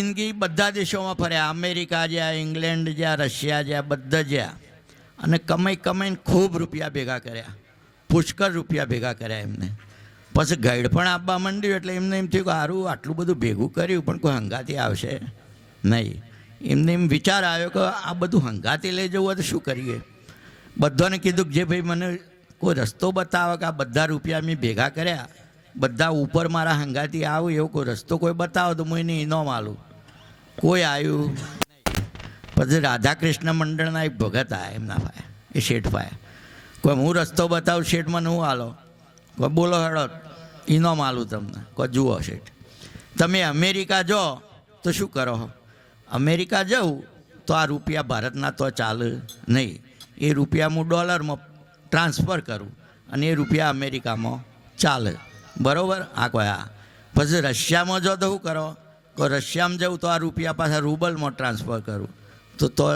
જિંદગી બધા દેશોમાં ફર્યા અમેરિકા જ્યાં, ઇંગ્લેન્ડ જ્યાં, રશિયા જ્યાં, બધા જ્યાં. અને કમાઈ કમાઈને ખૂબ રૂપિયા ભેગા કર્યા. પુષ્કળ રૂપિયા ભેગા કર્યા એમને. પછી ગાઈડ પણ આપવા માંડ્યું એટલે એમને એમ થયું કે સારું આટલું બધું ભેગું કર્યું, પણ કોઈ હંગાતી આવશે નહીં. એમને એમ વિચાર આવ્યો કે આ બધું હંગાતી લઈ જવું હોય તો શું કરીએ? બધાને કીધું કે જે ભાઈ મને કોઈ રસ્તો બતાવે કે આ બધા રૂપિયા મેં ભેગા કર્યા, બધા ઉપર મારા હંગાતી આવું, એવો કોઈ રસ્તો કોઈ બતાવો તો હું એને ઇનામ આલું કોઈ આવ્યું પછી રાધાકૃષ્ણ મંડળના એક ભગત આ એમના ભાઈ એ શેઠ ભાઈ કોઈ હું રસ્તો બતાવું શેઠ મને હું હાલો. કોઈ બોલો હેડો ઇનો આલું તમને. કોઈ જુઓ શેઠ. તમે અમેરિકા જો, તો શું કરો અમેરિકા જવું તો આ રૂપિયા ભારતના તો ચાલે નહીં. એ રૂપિયા હું ડોલરમાં ટ્રાન્સફર કરું અને એ રૂપિયા અમેરિકામાં ચાલે. બરાબર? આ કયા પછી રશિયામાં જો તો શું કરો? તો રશિયામાં જવું તો આ રૂપિયા પાછા રૂબલમાં ટ્રાન્સફર કરું. તો તો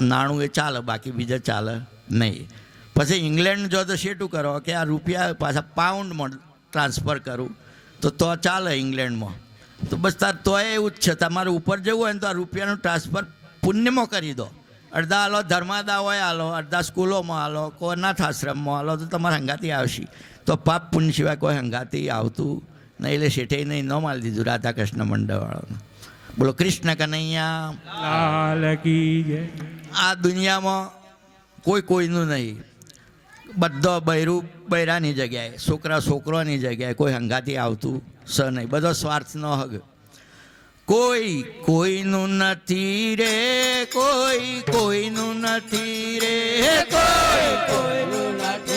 નાણું એ ચાલે, બાકી બીજા ચાલે નહીં. પછી ઇંગ્લેન્ડ જો તો શેટું કરો કે આ રૂપિયા પાછા પાઉન્ડમાં ટ્રાન્સફર કરું. તો તો ચાલે ઇંગ્લેન્ડમાં. તો બસ તાર તોય એવું જ છે, તમારે ઉપર જવું હોય ને તો આ રૂપિયાનું ટ્રાન્સફર પુણ્યમાં કરી દો. અડધા હાલો ધર્માદા હોય હાલો, અડધા સ્કૂલોમાં હાલો કોઈ અનાથ આશ્રમમાં હાલો, તો તમારે હંગાતી આવશે. તો પાપ પુણ્ય સિવાય કોઈ હંગાતી આવતું નહીં એટલે શેઠે નહીં ન માલ દીધું રાધાકૃષ્ણ મંડળવાળાને. બોલો કૃષ્ણ કનૈયા. આ દુનિયામાં કોઈ કોઈનું નહીં. બધો બૈરું બૈરાની જગ્યાએ છોકરા છોકરોની જગ્યાએ કોઈ હંગાથી આવતું સ નહીં. બધો સ્વાર્થનો હગ. કોઈ કોઈનું નથી રે કોઈ કોઈનું નથી રે કોઈ કોઈનું નથી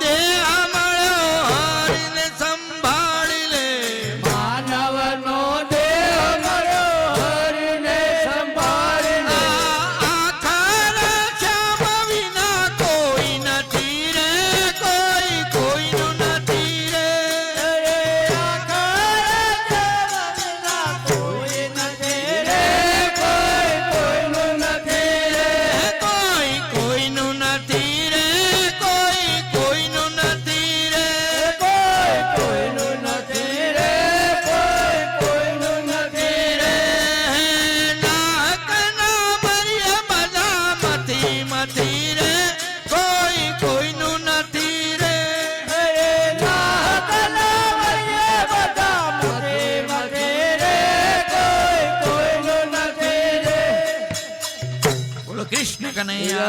আমাদের கனையா